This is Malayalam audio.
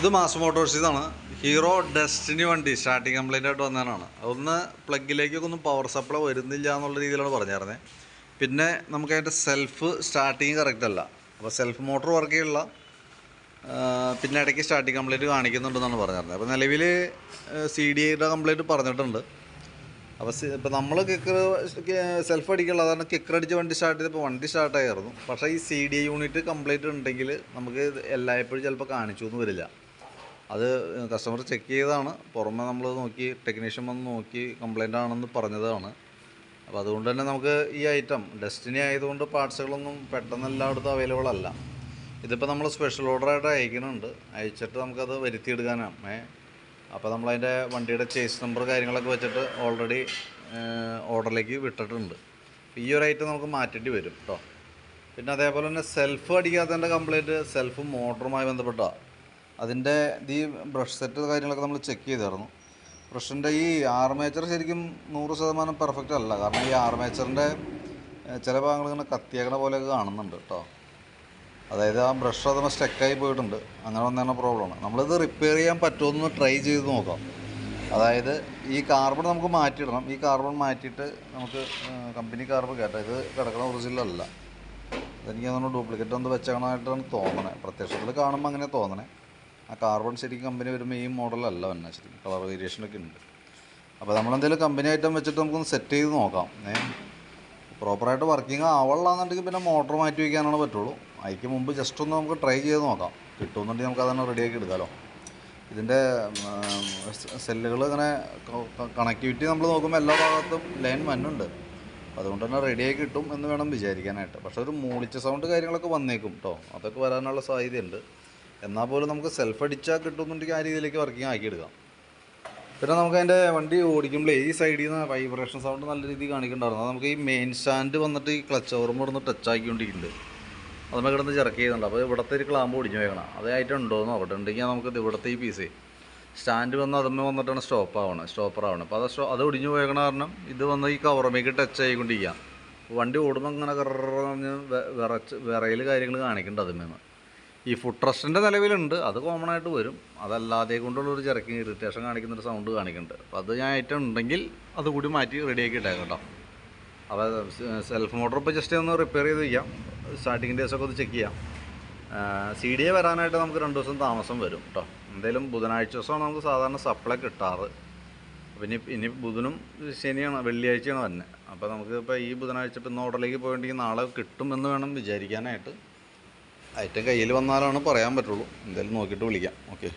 ഇത് മാസ് മോട്ടോഴ്സ് ഇതാണ്. ഹീറോ ഡെസ്റ്റിനി വണ്ടി സ്റ്റാർട്ടിങ് കംപ്ലൈന്റ് ആയിട്ട് വന്നതാണ്. അതൊന്ന് പ്ലഗിലേക്കൊക്കെ ഒന്നും പവർ സപ്ലൈ വരുന്നില്ല എന്നുള്ള രീതിയിലാണ് പറഞ്ഞിരുന്നത് പിന്നെ നമുക്ക് അതിന്റെ സെൽഫ് സ്റ്റാർട്ടിങ് കറക്റ്റ് അല്ല അപ്പോൾ സെൽഫ് മോട്ടോർ വർക്ക് ചെയ്യുള്ള പിന്നെ ഇടയ്ക്ക് സ്റ്റാർട്ടിങ് കംപ്ലൈന്റ് കാണിക്കുന്നുണ്ടെന്നാണ് പറഞ്ഞിരുന്നത്. അപ്പോൾ നിലവിൽ സി ഡി ഐയുടെ കംപ്ലൈന്റ് പറഞ്ഞിട്ടുണ്ട്. അപ്പോൾ ഇപ്പോൾ നമ്മൾ കിക്കർ സെൽഫ് അടിക്കുള്ള അതാണ് കിക്കർ അടിച്ച് വണ്ടി സ്റ്റാർട്ട് ചെയ്തപ്പോൾ വണ്ടി സ്റ്റാർട്ടായിരുന്നു പക്ഷേ ഈ സി ഡി യൂണിറ്റ് കംപ്ലീറ്റ് ഉണ്ടെങ്കിൽ നമുക്ക് എല്ലായ്പ്പോഴും ചിലപ്പോൾ കാണിച്ചു എന്ന് വരില്ല. അത് കസ്റ്റമർ ചെക്ക് ചെയ്തതാണ്. പുറമെ നമ്മൾ നോക്കി ടെക്നീഷ്യൻ വന്ന് നോക്കി കംപ്ലൈന്റ് ആണെന്ന് പറഞ്ഞതാണ്. അപ്പോൾ അതുകൊണ്ട് തന്നെ നമുക്ക് ഈ ഐറ്റം ഡെസ്റ്റിനി ആയതുകൊണ്ട് പാർട്സുകളൊന്നും പെട്ടെന്ന് എല്ലായിടത്തും അവൈലബിൾ അല്ല. ഇതിപ്പോൾ നമ്മൾ സ്പെഷ്യൽ ഓർഡറായിട്ട് അയക്കുന്നുണ്ട്. അയച്ചിട്ട് നമുക്കത് വരുത്തിയെടുക്കാനാണ്. ഏ അപ്പോൾ നമ്മളതിന്റെ വണ്ടിയുടെ ചേസ് നമ്പർ കാര്യങ്ങളൊക്കെ വെച്ചിട്ട് ഓൾറെഡി ഓർഡറിലേക്ക് വിട്ടിട്ടുണ്ട്. ഈ ഒരു ഐറ്റം നമുക്ക് മാറ്റേണ്ടി വരും കേട്ടോ പിന്നെ അതേപോലെ തന്നെ സെൽഫ് അടിക്കാത്തതിന്റെ കംപ്ലൈന്റ് സെൽഫ് മോട്ടറുമായി ബന്ധപ്പെട്ടാണ് അതിന്റെ ഈ ബ്രഷ് സെറ്റ് കാര്യങ്ങളൊക്കെ നമ്മൾ ചെക്ക് ചെയ്തായിരുന്നു. ബ്രഷിന്റെ ഈ ആർമേച്ചർ ശരിക്കും നൂറ് ശതമാനം പെർഫെക്റ്റ് അല്ല. കാരണം ഈ ആർമേച്ചറിന്റെ ചില ഭാഗങ്ങൾ ഇങ്ങനെ കത്തിയേക്കണ പോലെയൊക്കെ കാണുന്നുണ്ട് കേട്ടോ. അതായത് ആ ബ്രഷ് അതുമ്പോൾ സ്റ്റക്കായി പോയിട്ടുണ്ട്. അങ്ങനെ വന്നതാണ് പ്രോബ്ലമാണ് നമ്മളിത് റിപ്പയർ ചെയ്യാൻ പറ്റുമെന്ന് ട്രൈ ചെയ്ത് നോക്കാം. അതായത് ഈ കാർബൺ നമുക്ക് മാറ്റിയിടണം. ഈ കാർബൺ മാറ്റിയിട്ട് നമുക്ക് കമ്പനി കാർബൺ കേട്ടോ. ഇത് കിടക്കണ ഒറിജിനലല്ല. അതെനിക്ക് തോന്നുന്നു ഡ്യൂപ്ലിക്കേറ്റ് ഒന്ന് വെച്ചേക്കണമായിട്ടാണ് തോന്നണേ. പ്രത്യക്ഷത്തിൽ കാണുമ്പോൾ അങ്ങനെ തോന്നണേ. ആ കാർബൺ ശരിക്കും കമ്പനി വരുമ്പോൾ ഈ മോഡലല്ല വന്നെ ശരിക്കും. കളർ വേരിയേഷനൊക്കെ ഉണ്ട്. അപ്പോൾ നമ്മളെന്തെങ്കിലും കമ്പനി ഐറ്റം വെച്ചിട്ട് നമുക്കൊന്ന് സെറ്റ് ചെയ്ത് നോക്കാം. ഏ? പ്രോപ്പറായിട്ട് വർക്കിംഗ് ആവണമെന്നുണ്ടെങ്കിൽ പിന്നെ മോട്ടർ മാറ്റി വയ്ക്കാനാണ് പറ്റുള്ളൂ. അതിക്ക് മുമ്പ് ജസ്റ്റ് ഒന്ന് നമുക്ക് ട്രൈ ചെയ്ത് നോക്കാം. കിട്ടുമെന്നുണ്ടെങ്കിൽ നമുക്ക് അതന്നെ റെഡിയാക്കി എടുക്കാമല്ലോ ഇതിന്റെ സെല്ലുകൾ ഇങ്ങനെ കണക്ടിവിറ്റി നമ്മൾ നോക്കുമ്പോൾ എല്ലാ ഭാഗത്തും ലൈൻ മണ്ണുണ്ട് അതുകൊണ്ട് തന്നെ റെഡിയായി കിട്ടും എന്ന് വേണം വിചാരിക്കാനായിട്ട്. പക്ഷേ ഒരു മൂളിച്ച സൗണ്ട് കാര്യങ്ങളൊക്കെ വന്നേക്കും കേട്ടോ അതൊക്കെ വരാനുള്ള സാധ്യതയുണ്ട്. എന്നാൽ പോലും നമുക്ക് സെൽഫ് അടിച്ചാൽ കിട്ടുന്നുണ്ടെങ്കിൽ ആ രീതിയിലേക്ക് വർക്കിംഗ് ആക്കിയെടുക്കാം. പിന്നെ നമുക്ക് അതിന്റെ വണ്ടി ഓടിക്കുമ്പോൾ ഈ സൈഡിൽ നിന്ന് വൈബ്രേഷൻ സൗണ്ട് നല്ല രീതിയിൽ കാണിക്കുന്നുണ്ടായിരുന്നു നമുക്ക് ഈ മെയിൻ സ്റ്റാൻഡ് വന്നിട്ട് ഈ ക്ലച്ച് ഓർമ്മ ഇവിടുന്ന് ടച്ച് ആക്കിക്കൊണ്ടിരിക്കുന്നുണ്ട്. അതുമ്മ കിടന്ന് ചിറക്ക് ചെയ്യുന്നുണ്ട്. അപ്പോൾ ഇവിടുത്തെ ഒരു ക്ലാമ്പ് ഒടിഞ്ഞു വേണം അതായിട്ട് ഉണ്ടോയെന്ന് അവിടെ ഉണ്ടെങ്കിൽ നമുക്ക് ഇവിടുത്തെ ഈ പീസ് സ്റ്റാൻഡ് വന്ന് അതുമ്മേ വന്നിട്ടാണ് സ്റ്റോപ്പ് ആവണം സ്റ്റോപ്പർ ആവണം. അപ്പോൾ അത് അത് ഒടിഞ്ഞു പോയണ കാരണം ഇത് വന്ന് ഈ കവറമേക്ക് ടച്ച് ആയിക്കൊണ്ടിരിക്കുക വണ്ടി ഓടുമ്പോൾ അങ്ങനെ കറഞ്ഞ് വിറച്ച് വിറയിൽ കാര്യങ്ങൾ കാണിക്കുന്നുണ്ട് അതുമേന്ന് ഈ ഫുഡ് ട്രസ്റ്റിന്റെ നിലവിലുണ്ട്. അത് കോമൺ ആയിട്ട് വരും. അതല്ലാതെ കൊണ്ടുള്ള ഒരു ചിറക്കി ഇറിറ്റേഷൻ കാണിക്കുന്നൊരു സൗണ്ട് കാണിക്കുന്നുണ്ട് അപ്പോൾ അത് ഞാൻ ഐറ്റം ഉണ്ടെങ്കിൽ അതുകൂടി മാറ്റി റെഡിയാക്കി ഇട്ടേക്കാം കേട്ടോ. അപ്പോൾ സെൽഫ് മോട്ടർ ഇപ്പോൾ ജസ്റ്റ് ഒന്ന് റിപ്പയർ ചെയ്ത് വയ്ക്കാം സ്റ്റാർട്ടിങ് ഡേയ്സൊക്കെ ഒന്ന് ചെക്ക് ചെയ്യാം. സി ഡി എ വരാനായിട്ട് നമുക്ക് രണ്ട് ദിവസം താമസം വരും കേട്ടോ. എന്തായാലും ബുധനാഴ്ച ദിവസമാണ് നമുക്ക് സാധാരണ സപ്ലൈ കിട്ടാറ്. പിന്നെ ഇനി ബുധനും ശനിയാണ് വെള്ളിയാഴ്ചയാണ് തന്നെ അപ്പോൾ നമുക്ക് ഇപ്പോൾ ഈ ബുധനാഴ്ച ഇപ്പം ഇന്ന് ഓർഡറിലേക്ക് പോയിട്ടുണ്ടെങ്കിൽ നാളെ കിട്ടുമെന്ന് വേണം വിചാരിക്കാനായിട്ട്. ഐറ്റം കയ്യിൽ വന്നാലാണ് പറയാൻ പറ്റുള്ളൂ. എന്തായാലും നോക്കിയിട്ട് വിളിക്കാം. ഓക്കെ.